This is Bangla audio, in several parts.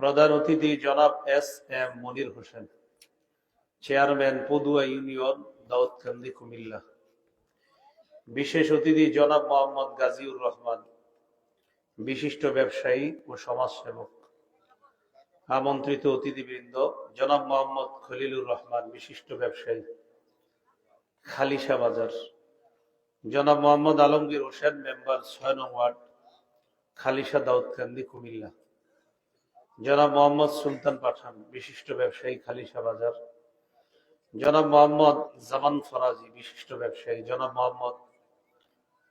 প্রধান অতিথি জনাব S M Monir Hossain, chairman Padua union Daudkandi Comilla. বিশেষ অতিথি জনাব মোহাম্মদ গাজীউর রহমান, বিশিষ্ট ব্যবসায়ী ও সমাজসেবক। আমন্ত্রিত অতিথিবৃন্দ, জনাব মোহাম্মদ খলিলুর রহমান, বিশিষ্ট ব্যবসায়ী। খালিশা বাজার। জনাব মোহাম্মদ আলমগীর হোসেন, মেম্বার, ছয় নং ওয়ার্ড, খালিশা দাউদকান্দি কুমিল্লা। জনাব মোহাম্মদ সুলতান পাঠান, বিশিষ্ট ব্যবসায়ী খালিশা বাজার। জনাব মোহাম্মদ জামান ফরাজি, বিশিষ্ট ব্যবসায়ী। জনাব মোহাম্মদ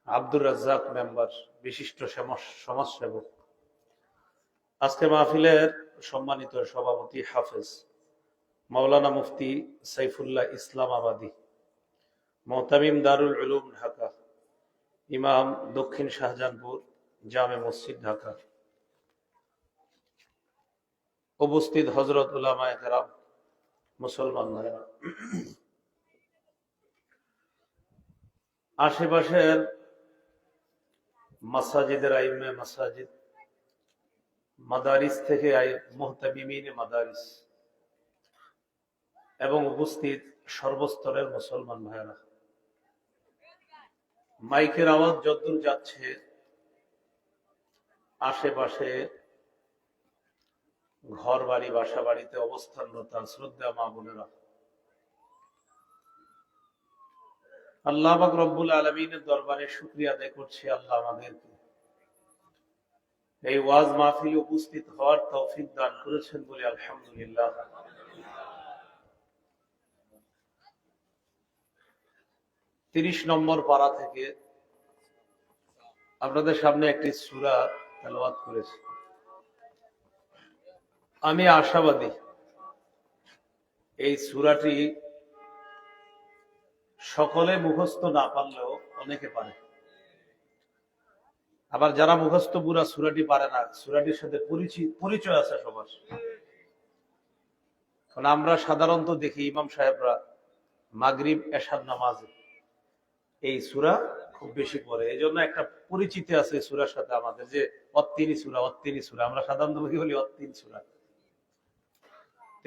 আব্দুর রাজ্জাক মেম্বার, বিশিষ্ট সমাজ- সমাজসেবক। আজকে মাহফিলের সম্মানিত সভাপতি হাফেজ মাওলানা মুফতি সাইফুল্লাহ ইসলাম আবাদী, মোহতামিম দারুল উলুম ঢাকা, ইমাম দক্ষিণ শাহজাহানপুর জামে মসজিদ ঢাকা। উপস্থিত হজরত উলামা একরাম মুসলমান ভাইরা আশেপাশের মাসাজিদের আইমে মাসাজিদ, মাদারিস থেকে আই, মোহতামিমিনে মাদারিস এবং উপস্থিত সর্বস্তরের মুসলমান ভাইরা মাইকের আওয়াজ যতদূর যাচ্ছে, আশেপাশে ঘর বাড়ি বাসা বাড়িতে অবস্থানরত শ্রদ্ধা মা বোনেরা। আল্লাহ রব্বুল আলমিনের দরবারে শুক্রিয়া আদায় করছি আল্লাহ আমাদেরকে। এই ওয়াজ মাহফিলে উপস্থিত হওয়ার তৌফিক দান করেছেন বলে আলহামদুলিল্লাহ। তিরিশ নম্বর পাড়া থেকে আপনাদের সামনে একটি সুরা তেলাওয়াত করেছি। আমি আশাবাদী। এই সুরাটি সকলে মুখস্থ না পারলেও অনেকে পারে। আবার যারা মুখস্থ পুরা সুরাটি পারে না, সুরাটির সাথে পরিচয় আছে সবার। কারণ আমরা সাধারণত দেখি ইমাম সাহেবরা মাগরিব এশাদ নামাজে। এই সুরা খুব বেশি পড়ে। এই জন্য একটা পরিচিতি আছে সুরার সাথে আমাদের যে অত্তিনি সুরা অত্তিনি সুরা। আমরা সাধারণত বলি? অত্তিন সুরা।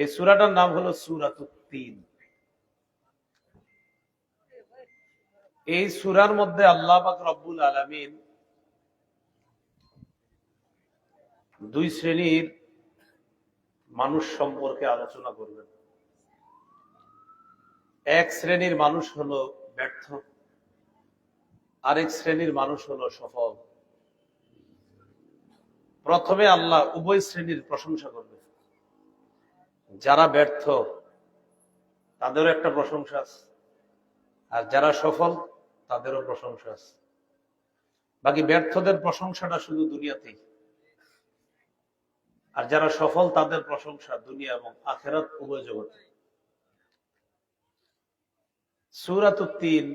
এই সুরাটার নাম হলো সুরাতুত্তিন এই সুরার মধ্যে আল্লাহ পাক রব্বুল আলামিন দুই শ্রেণির মানুষ সম্পর্কে আলোচনা করবেন। এক শ্রেণির মানুষ হলো ব্যর্থ, আরেক শ্রেণির মানুষ হলো সফল। প্রথমে আল্লাহ উভয় শ্রেণির প্রশংসা করবে যারা ব্যর্থ, তাদেরও একটা প্রশংসা আছে। আর যারা সফল, তাদেরও প্রশংসা আছে। বাকি ব্যর্থদের প্রশংসাটা শুধু দুনিয়াতেই। আর যারা সফল, তাদের প্রশংসা দুনিয়া এবং আখেরাত উভয় জগতে। সুরাতুত্তিন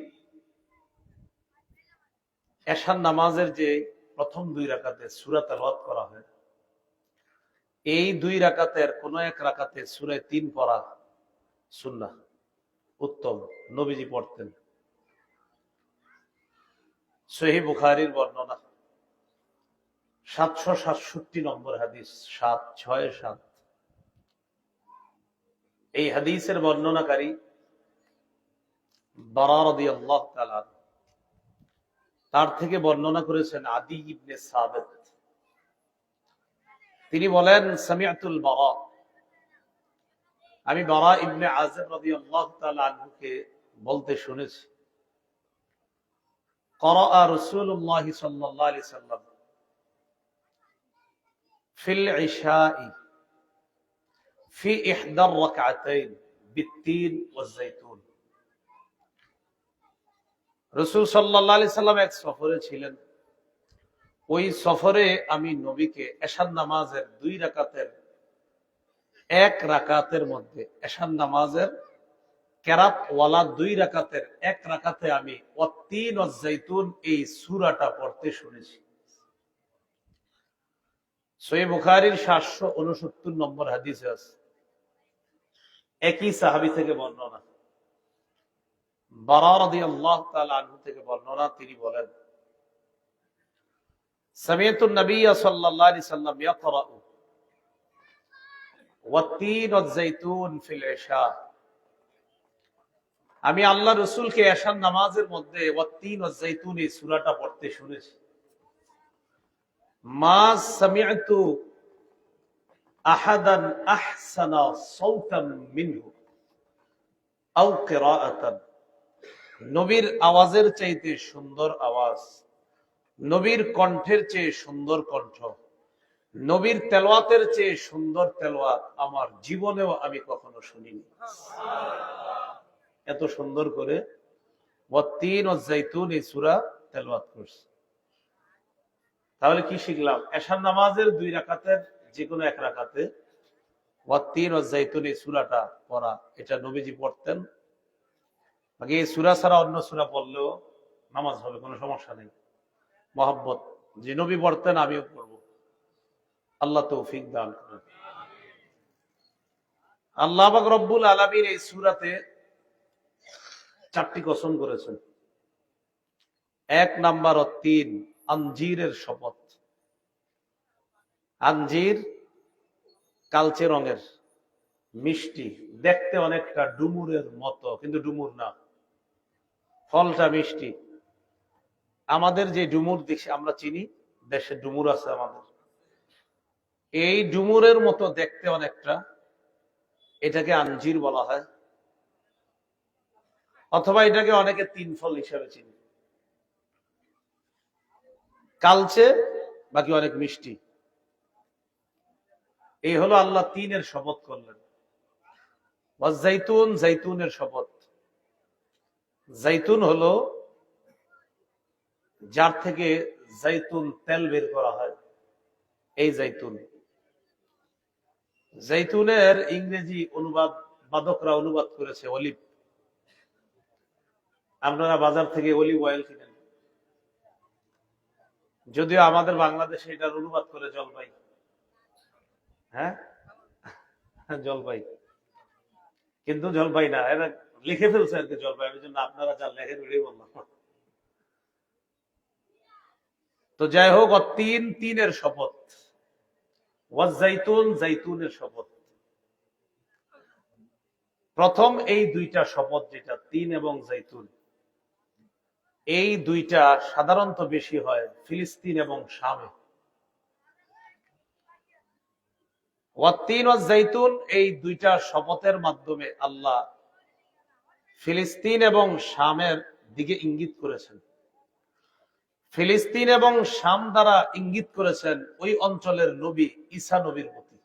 এশান নামাজের যে প্রথম দুই রাকাতে সুরা তেলাওয়াত করা হয় এই দুই রাকাতের কোন এক রাকাতে সুরে তিন পড়া সুন্না উত্তম, নবীজি পড়তেন। সহি বুখারির বর্ণনা। সাতশো সাতষট্টি নম্বর হাদিস, সাত ছয় সাত। এই হাদিসের বর্ণনাকারী বারারদি আল্লাহ তার থেকে বর্ণনা করেছেন আদি ইবনে সাবেত। তিনি বলেন সামিয়াতুল বারা আমি বারা ইবনে আজম রাদিয়াল্লাহু তাআলা আনহুকে বলতে শুনেছি قرأ رسول الله صلى الله عليه وسلم في العشاء في إحدى الركعتين بالتين والزيتون রসুল সাল্লাহ আলি সাল্লাম এক সফরে ছিলেন ওই সফরে আমি নবীকে এশান নামাজের দুই রাকাতের, এক রাকাতের মধ্যে এশান নামাজের কেরাত ওয়ালা দুই রাকাতের এক রাকাতে আমি অত্তিন ও এই সুরাটা পড়তে শুনেছি। সই বুখারির সাতশো উনসত্তর নম্বর হাদিস আছে। একই সাহাবি থেকে বর্ণনা। বারারদি আল্লাহ আনহু থেকে বর্ণনা, তিনি বলেন سمعت النبي صلى الله عليه وسلم يقرأ ওয়াত্তিন ওয়াজ্জাইতুন ফিল ইশা আমি আল্লাহ রসুলকে এশার নামাজের মধ্যে ওয়াত্তিন ওয়াজ্জাইতুন এই সূরাটা পড়তে শুনেছি মা সামিআতু আহাদান আহসানা সাওতান মিনহু আও কিরাআতান নবীর আওয়াজের চাইতে সুন্দর আওয়াজ নবীর কণ্ঠের চেয়ে সুন্দর কণ্ঠ, নবীর তেলোয়াতের চেয়ে সুন্দর তেলোয়াত আমার জীবনেও আমি কখনো শুনিনি। এত সুন্দর করে তিন ও এই সুরা তেলোয়াত করছে। তাহলে কি শিখলাম? এশার নামাজের দুই রাকাতের যে কোনো এক রাকাতে তিন ও জাইতুন এই সুরাটা পড়া, এটা নবীজি পড়তেন। বাকি এই সুরা ছাড়া অন্য সুরা পড়লেও নামাজ হবে, কোনো সমস্যা নেই। মহব্বত, যে নবী পড়তেন আমিও পড়ব আল্লাহ তৌফিক দান করেন। আল্লাহ রব্বুল আলমীর এই সুরাতে চারটি কসম করেছেন। এক নাম্বার তিন, আঞ্জিরের শপথ। আঞ্জির কালচে রঙের, মিষ্টি, দেখতে অনেকটা ডুমুরের মতো, কিন্তু ডুমুর না। ফলটা মিষ্টি। আমাদের যে ডুমুর দেশে আমরা চিনি দেশে ডুমুর আছে আমাদের। এই ডুমুরের মতো দেখতে অনেকটা, এটাকে আঞ্জির বলা হয়, অথবা এটাকে অনেকে তিন ফল হিসাবে চিনি। কালচে, বাকি অনেক মিষ্টি। এই হলো আল্লাহ তিনের শপথ করলেন। জাইতুন জাইতুনের শপথ। জাইতুন হলো যার থেকে জাইতুন তেল বের করা হয়। এই জাইতুন জাইতুনের ইংরেজি অনুবাদ, বাদকরা অনুবাদ করেছে অলিভ। আপনারা বাজার থেকে অলিভ অয়েল কিনেন। যদিও আমাদের বাংলাদেশে এটার অনুবাদ করে জলপাই। হ্যাঁ? জলপাই। কিন্তু জলপাই না, এরা লিখে ফেলছে আর কি জলপাই ওই জন্য আপনারা যা লেখেন বললাম। তো যাই হোক তিন, তিনের শপথ। জাইতুন, জাইতুনের শপথ। প্রথম এই দুইটা শপথ যেটা তিন এবং জাইতুন, এই দুইটা সাধারণত বেশি হয় ফিলিস্তিন এবং শামে। ওয়াত্তিন জাইতুন, এই দুইটা শপথের মাধ্যমে আল্লাহ ফিলিস্তিন এবং শামের দিকে ইঙ্গিত করেছেন। ফিলিস্তিন এবং শাম দ্বারা ইঙ্গিত করেছেন ওই অঞ্চলের নবী, ঈসা নবীর প্রতি।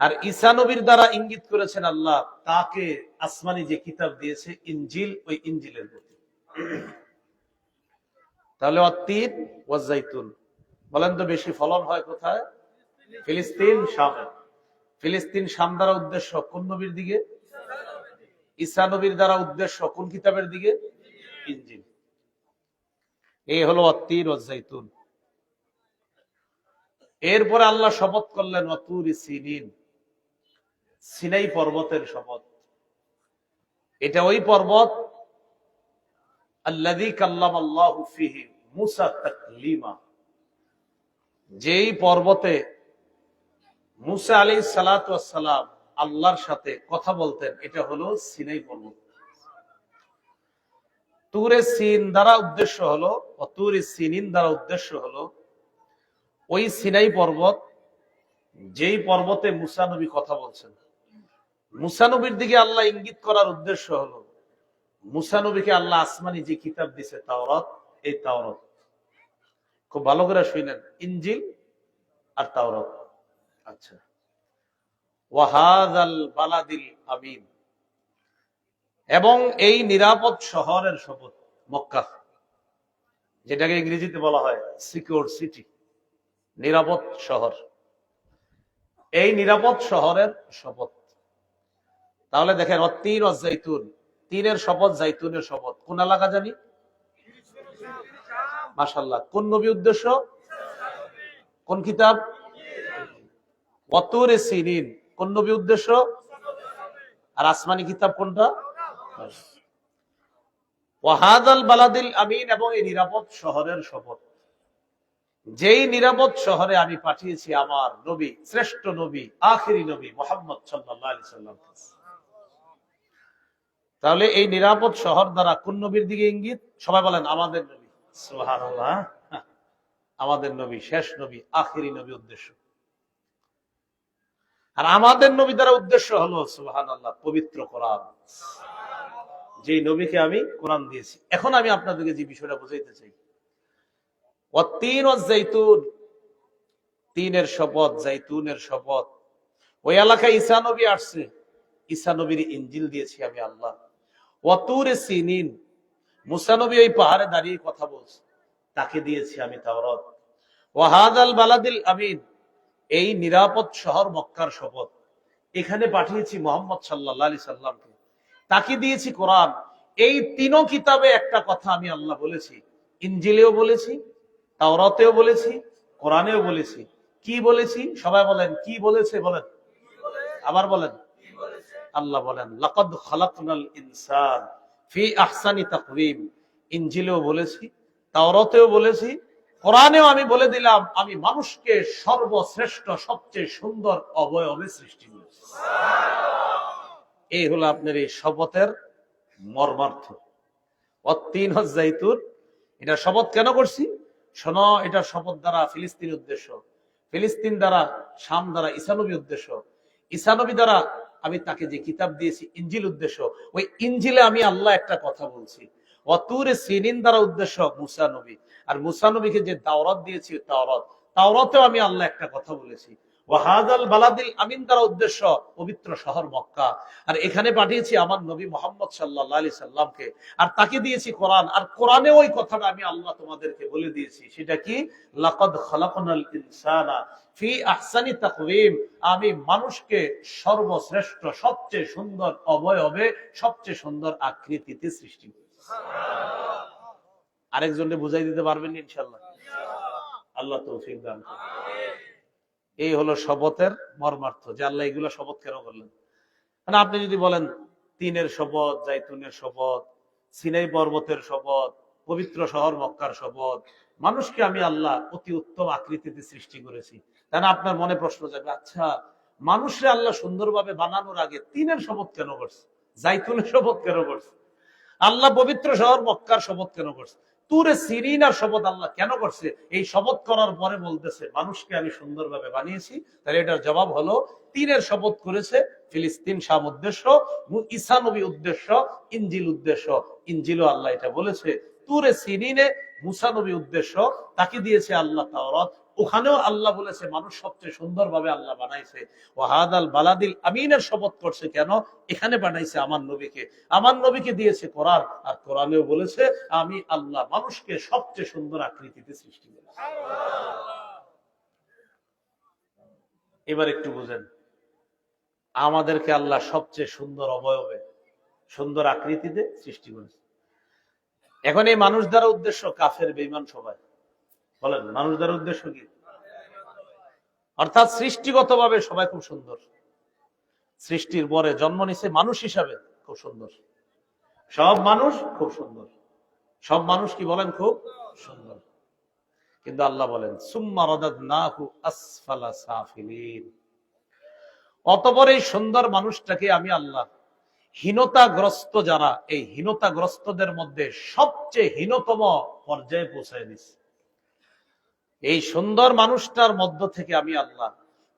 আর ঈসা নবীর দ্বারা ইঙ্গিত করেছেন আল্লাহ, তাকে আসমানি যে কিতাব দিয়েছে ইঞ্জিল ওই ইঞ্জিলের প্রতি। তাহলে অতীত ওয়াজাইতুন বলেন তো বেশি ফলন হয় কোথায়? ফিলিস্তিন, শাম। ফিলিস্তিন, শাম দ্বারা উদ্দেশ্য কোন নবীর দিকে? ঈসা নবীর দ্বারা উদ্দেশ্য কোন কিতাবের দিকে? ইঞ্জিল এই হলো অত্তির জাইতুন এরপরে আল্লাহ শপথ করলেন অতুর সিনিন। সিনাই পর্বতের শপথ। এটা ওই পর্বত আল্লাদি কাল্লাম আল্লাহ মুসা তাকলিমা। যেই পর্বতে মুসা আলী সালাম আল্লাহর সাথে কথা বলতেন, এটা হলো সিনাই পর্বত। তুরে সিন দ্বারা উদ্দেশ্য হলো তুরে সিনিন দ্বারা উদ্দেশ্য হলো, ওই সিনাই পর্বত, যেই পর্বতে মুসানবী কথা বলছেন। মুসানবীর দিকে আল্লাহ ইঙ্গিত করার উদ্দেশ্য হলো মুসানবীকে আল্লাহ আসমানি যে কিতাব দিছে, তাওরত, এই তাওরত। খুব ভালো করে শুনেন ইঞ্জিল আর তাওরত। আচ্ছা। ওয়াহাদ আল বালাদিল আমিন। এবং এই নিরাপদ শহরের শপথ, মক্কা, যেটাকে ইংরেজিতে বলা হয় সিকিউর সিটি নিরাপদ শহর। এই নিরাপদ শহরের শপথ। তাহলে দেখেন ও জাইতুন তিনের শপথ জাইতুনের শপথ। কোন এলাকা জানি? মাসাল্লাহ কোন নবী উদ্দেশ্য? কোন কিতাব? অতুরে সিনিন। কোন নবী উদ্দেশ্য? আর আসমানি কিতাব কোনটা? তাহলে এই নিরাপদ শহর দ্বারা কোন নবীর দিকে ইঙ্গিত? সবাই বলেন, আমাদের নবী। সুবহানাল্লাহ। আমাদের নবী, শেষ নবী, আখেরি নবী উদ্দেশ্য। আর আমাদের নবী দ্বারা উদ্দেশ্য হলো আল্লাহ পবিত্র কোরআন। যে নবীকে আমি কোরআন দিয়েছি। এখন আমি আপনাদেরকে যে বিষয়টা বুঝাইতে চাই। তিনের শপথ জাইতুনের শপথ। ওই এলাকায় ঈসা নবী আসছে। ঈসা নবীর ইঞ্জিল দিয়েছি আমি আল্লাহ। অতুরে সিনিন। মুসা নবী ওই পাহাড়ে দাঁড়িয়ে কথা বলছে। তাকে দিয়েছি আমি তাওরাত। ওয়াহাদ আল বালাদিল আমিন। এই নিরাপদ শহর মক্কার শপথ। এখানে পাঠিয়েছি মোহাম্মদ সাল্লাহ আলি সাল্লামকে। তাকে দিয়েছি কোরআন। এই তিনও কিতাবে একটা কথা আমি আল্লাহ বলেছি। ইঞ্জিলেও বলেছি, তাওরাতেও বলেছি, কোরআনেও বলেছি। কি বলেছি? সবাই বলেন, কি বলেছে বলেন। আবার বলেন। আল্লাহ বলেন, লাকাদ খালাকনাল ইনসান ফি আহসানি তাকওয়িম। ইনজিলেও বলেছি, তাওরাতেও বলেছি, কোরআনেও আমি বলে দিলাম, আমি মানুষকে সর্বশ্রেষ্ঠ, সবচেয়ে সুন্দর অবয়বে সৃষ্টি করেছি। এই হলো আপনার এই শপথের মর্মার্থ। অতীন জাইতুর এটা শপথ কেন করছি? শোনো, এটা শপথ দ্বারা ফিলিস্তিন উদ্দেশ্য। ফিলিস্তিন দ্বারা, শাম দ্বারা ইসানবী উদ্দেশ্য। ইসানবী দ্বারা আমি তাকে যে কিতাব দিয়েছি ইঞ্জিল উদ্দেশ্য, ওই ইঞ্জিলে আমি আল্লাহ একটা কথা বলছি। অতুরে সিনিন দ্বারা উদ্দেশ্য মুসা নবী। আর মুসা নবীকে যে দাওরাত দিয়েছি তাওরাত তাওরাতেও আমি আল্লাহ একটা কথা বলেছি। ওয়াহাদাল বালাদিল আমিন উদ্দেশ্য পবিত্র শহর মক্কা। আর এখানে পাঠিয়েছি আমার নবী মোহাম্মদ সাল্লাহ আলি সাল্লামকে। আর তাকে দিয়েছি কোরআন। আর কোরআনে ওই কথাটা আমি আল্লাহ তোমাদেরকে বলে দিয়েছি। সেটা কি? লাকাদ খালাকনাল ইনসানা ফি আহসানি আমি মানুষকে সর্বশ্রেষ্ঠ, সবচেয়ে সুন্দর অবয়বে, সবচেয়ে সুন্দর আকৃতিতে সৃষ্টি আরেকজনকে বুঝাই দিতে পারবেন ইনশাল্লাহ আল্লাহ তৌফিক দান। এই হলো শপথের মর্মার্থ যে আল্লাহ এগুলো শপথ কেন করলেন? মানে আপনি যদি বলেন, তিনের শপথ, জাইতুনের শপথ, সিনাই পর্বতের শপথ, পবিত্র শহর মক্কার শপথ, মানুষকে আমি আল্লাহ অতি উত্তম আকৃতিতে সৃষ্টি করেছি। তাহলে আপনার মনে প্রশ্ন যাবে আচ্ছা মানুষে আল্লাহ সুন্দরভাবে বানানোর আগে তিনের শপথ কেন করছে? জাইতুনের শপথ কেন করছে? আল্লাহ পবিত্র শহর মক্কার শপথ কেন করছে? তুরে সিরিনার শপথ আল্লাহ কেন করছে? এই শপথ করার পরে বলতেছে, মানুষকে আমি সুন্দরভাবে বানিয়েছি। তাহলে এটার জবাব হলো, তিনের শপথ করেছে ফিলিস্তিন শাম উদ্দেশ্য ইসানবী উদ্দেশ্য ইঞ্জিল উদ্দেশ্য। ইঞ্জিলও আল্লাহ এটা বলেছে, তুরে সিরিনে মুসানবী উদ্দেশ্য, তাকে দিয়েছে আল্লাহ তাওরাত। ওখানেও আল্লাহ বলেছে, মানুষ সবচেয়ে সুন্দর ভাবে আল্লাহ বানাইছে। ওয়াহাদাল বালাদিল আমিনের শপথ করছে কেন? এখানে বানাইছে আমার নবীকে। আমার নবীকে দিয়েছে কোরআন, আর কোরআনেও বলেছে, আমি আল্লাহ মানুষকে সবচেয়ে সুন্দর আকৃতিতে সৃষ্টি করেছি। এবার একটু বুঝেন, আমাদেরকে আল্লাহ সবচেয়ে সুন্দর অবয়বে, সুন্দর আকৃতিতে সৃষ্টি করেছে। এখন এই মানুষ দ্বারা উদ্দেশ্য কাফের বেইমান সবাই। বলেন মানুষ দ্বারা উদ্দেশ্য কি? অর্থাৎ সৃষ্টিগতভাবে সবাই খুব সুন্দর। সৃষ্টির পরে জন্ম নিছে মানুষ হিসাবে খুব সুন্দর। সব মানুষ খুব সুন্দর। সব মানুষ কি বলেন খুব সুন্দর। কিন্তু আল্লাহ বলেন অতপর এই সুন্দর মানুষটাকে আমি আল্লাহ হীনতাগ্রস্ত যারা, এই হীনতাগ্রস্তদের মধ্যে সবচেয়ে হীনতম পর্যায়ে পৌঁছায় দিচ্ছে এই সুন্দর মানুষটার মধ্য থেকে আমি আল্লাহ।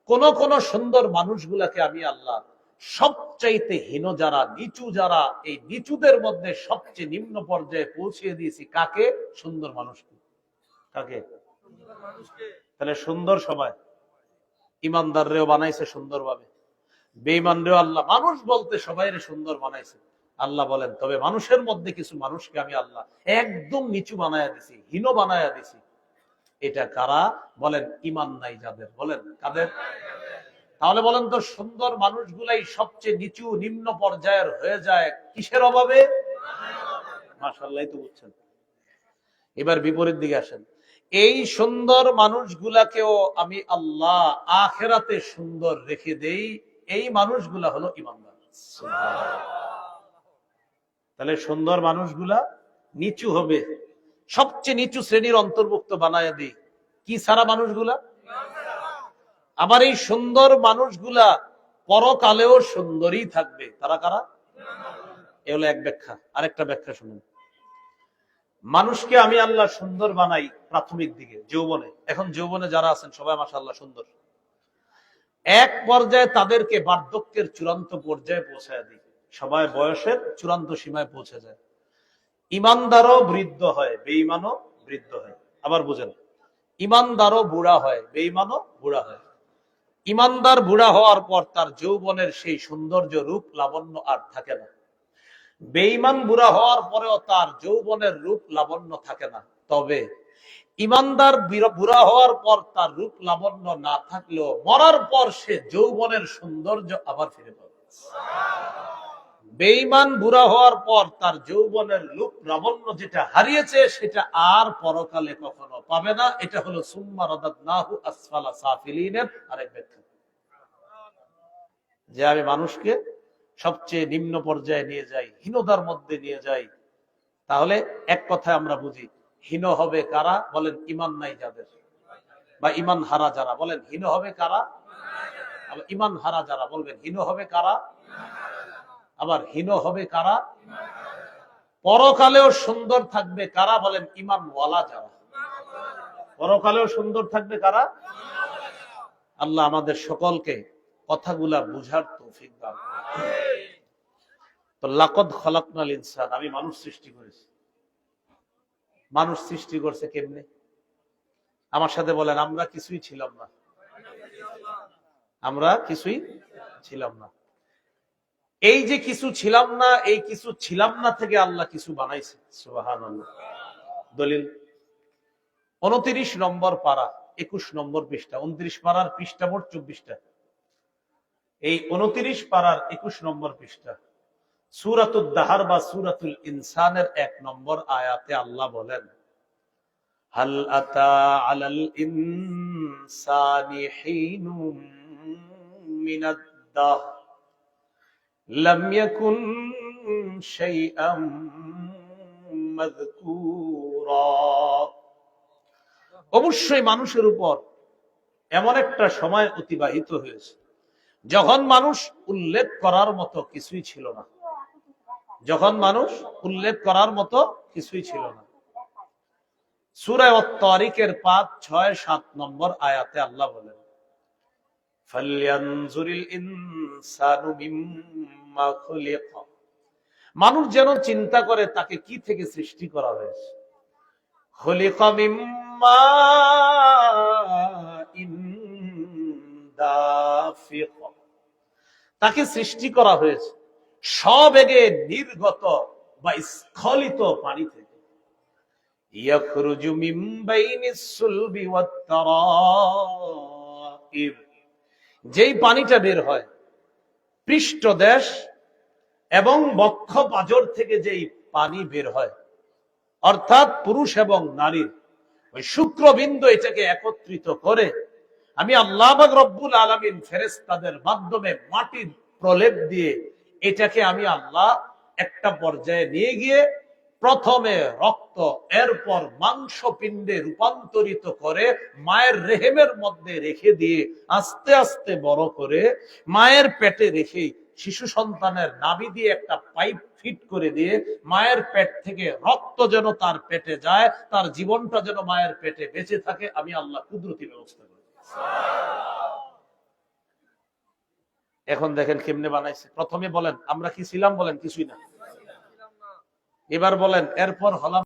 কোন কোন সুন্দর মানুষগুলাকে আমি আল্লাহ। সবচাইতে হীন যারা, নিচু যারা, এই নিচুদের মধ্যে সবচেয়ে নিম্ন পর্যায়ে পৌঁছিয়ে দিয়েছি কাকে? সুন্দর মানুষকে। কাকে? তাহলে সুন্দর সবাই। ইমানদাররেও বানাইছে সুন্দরভাবে। বেঈমানরেও আল্লাহ। মানুষ বলতে সবাই সুন্দর বানাইছে। আল্লাহ বলেন, তবে মানুষের মধ্যে কিছু মানুষকে আমি আল্লাহ একদম নিচু বানায়া দিছি, হীন বানায়া দিছি। এটা কারা? বলেন ইমান নাই যাদের, বলেন, কাদের? তাহলে বলেন তো, সুন্দর মানুষগুলাই সবচেয়ে নিচু, নিম্ন পর্যায়ের হয়ে যায় কিসের অভাবে? মাসাল্লাহ তো বুঝছেন। এবার বিপরীত দিকে আসেন। এই সুন্দর মানুষগুলাকেও আমি আল্লাহ আখেরাতে সুন্দর রেখে দেই, এই মানুষগুলা হলো ইমানদার তাহলে সুন্দর মানুষগুলা নিচু হবে। সবচেয়ে নিচু শ্রেণির অন্তর্ভুক্ত বানায় দিই। কি সারা মানুষগুলা? আবার এই সুন্দর মানুষগুলা পরকালেও সুন্দরী থাকবে। তারা কারা? এ হলো এক ব্যাখ্যা। আরেকটা ব্যাখ্যা শুনুন। মানুষকে আমি আল্লাহ সুন্দর বানাই প্রাথমিক দিকে, যৌবনে। এখন যৌবনে যারা আছেন, সবাই মাসা আল্লাহ সুন্দর। এক পর্যায়ে তাদেরকে বার্ধক্যের চূড়ান্ত পর্যায়ে পৌঁছায় দিই। সবাই বয়সের চূড়ান্ত সীমায় পৌঁছে যায়। ইমানদারও বৃদ্ধ হয়, বেঈমানও বৃদ্ধ হয়। আবার বুঝেন, ইমানদারও বুড়া হয়, বেঈমানও বুড়া হয়। ইমানদার বুড়া হওয়ার পর তার যৌবনের সেই সৌন্দর্য রূপ লাবণ্য আর থাকে না। বেঈমান বুড়া হওয়ার পরেও তার যৌবনের রূপ লাবণ্য থাকে না। তবে ইমানদার বুড়া হওয়ার পর তার রূপ লাবণ্য না থাকলেও মরার পর সে যৌবনের সৌন্দর্য আবার ফিরে পাবে। বেঈমান বুড়া হওয়ার পর তার যৌবনের রূপ লাবণ্য যেটা হারিয়েছে, সেটা আর পরকালে কখনো পাবে না। এটা হলো সুম্মা রাদাদনাহু আসফালা সাফিলিনের আরেক ব্যাখ্যা। যে আমি মানুষকে সবচেয়ে নিম্ন পর্যায়ে নিয়ে যাই, হীনতার মধ্যে নিয়ে যাই, তাহলে এক কথায় আমরা বুঝি, হীন হবে কারা? বলেন ইমান নাই যাদের। বা ইমান হারা যারা। বলেন, হীন হবে কারা? ইমান হারা যারা, বলবেন, হীন হবে কারা? আবার হীন হবে কারা? পরকালেও সুন্দর থাকবে কারা বলেন ইমান ওয়ালা যারা। পরকালেও সুন্দর থাকবে কারা? আল্লাহ আমাদের সকলকে কথাগুলা বুঝার তৌফিক দান তো লাকদ খলাকনাল ইনসান, আমি মানুষ সৃষ্টি করেছি। মানুষ সৃষ্টি করছে কেমনে? আমার সাথে বলেন, আমরা কিছুই ছিলাম না। আমরা কিছুই ছিলাম না। এই যে কিছু ছিলাম না, এই কিছু ছিলাম না থেকে আল্লাহ কিছু বানাইছে। দলিল, উনত্রিশ নম্বর পারা, একুশ নম্বর পৃষ্ঠা, উনত্রিশ পাড়ার পৃষ্ঠা মোট চব্বিশটা। এই উনত্রিশ পাড়ার একুশ নম্বর পৃষ্ঠা সুরাতুল দাহার বা সুরাতুল ইনসানের এক নম্বর আয়াতে আল্লাহ বলেন, হাল আলাল লাম ইয়াকুন শাইআম মাযকুরা অবশ্যই মানুষের উপর এমন একটা সময় অতিবাহিত হয়েছে, যখন মানুষ উল্লেখ করার মতো কিছুই ছিল না। যখন মানুষ উল্লেখ করার মতো কিছুই ছিল না। সুরায় তারিখের পাঁচ, ছয়, সাত নম্বর আয়াতে আল্লাহ বলেন মানুষ যেন চিন্তা করে তাকে কি থেকে সৃষ্টি করা হয়েছে। তাকে সৃষ্টি করা হয়েছে সবেগে নির্গত বা স্খলিত পানি থেকে। সুলবি ওয়াত তারাইব। যেই পানিটা বের হয়, পৃষ্ঠদেশ এবং বক্ষ পাজর থেকে যেই পানি বের হয়, অর্থাৎ পুরুষ এবং নারীর, ওই শুক্রবিন্দু এটাকে একত্রিত করে, আমি আল্লাহ রব্বুল আলমিন ফেরেস্তাদের মাধ্যমে মাটির প্রলেপ দিয়ে এটাকে আমি আল্লাহ একটা পর্যায়ে নিয়ে গিয়ে প্রথমে রক্ত, এরপর মাংস পিণ্ডে রূপান্তরিত করে মায়ের রেহেমের মধ্যে রেখে দিয়ে আস্তে আস্তে বড় করে মায়ের পেটে রেখে শিশু সন্তানের নাভি দিয়ে একটা পাইপ ফিট করে দিয়ে মায়ের পেট থেকে রক্ত যেন তার পেটে যায়, তার জীবনটা যেন মায়ের পেটে বেঁচে থাকে, আমি আল্লাহ কুদরতি ব্যবস্থা করি। এখন দেখেন কেমনে বানাইছে। প্রথমে বলেন, আমরা কি ছিলাম বলেন, কিছুই না। এবার বলেন এরপর হলাম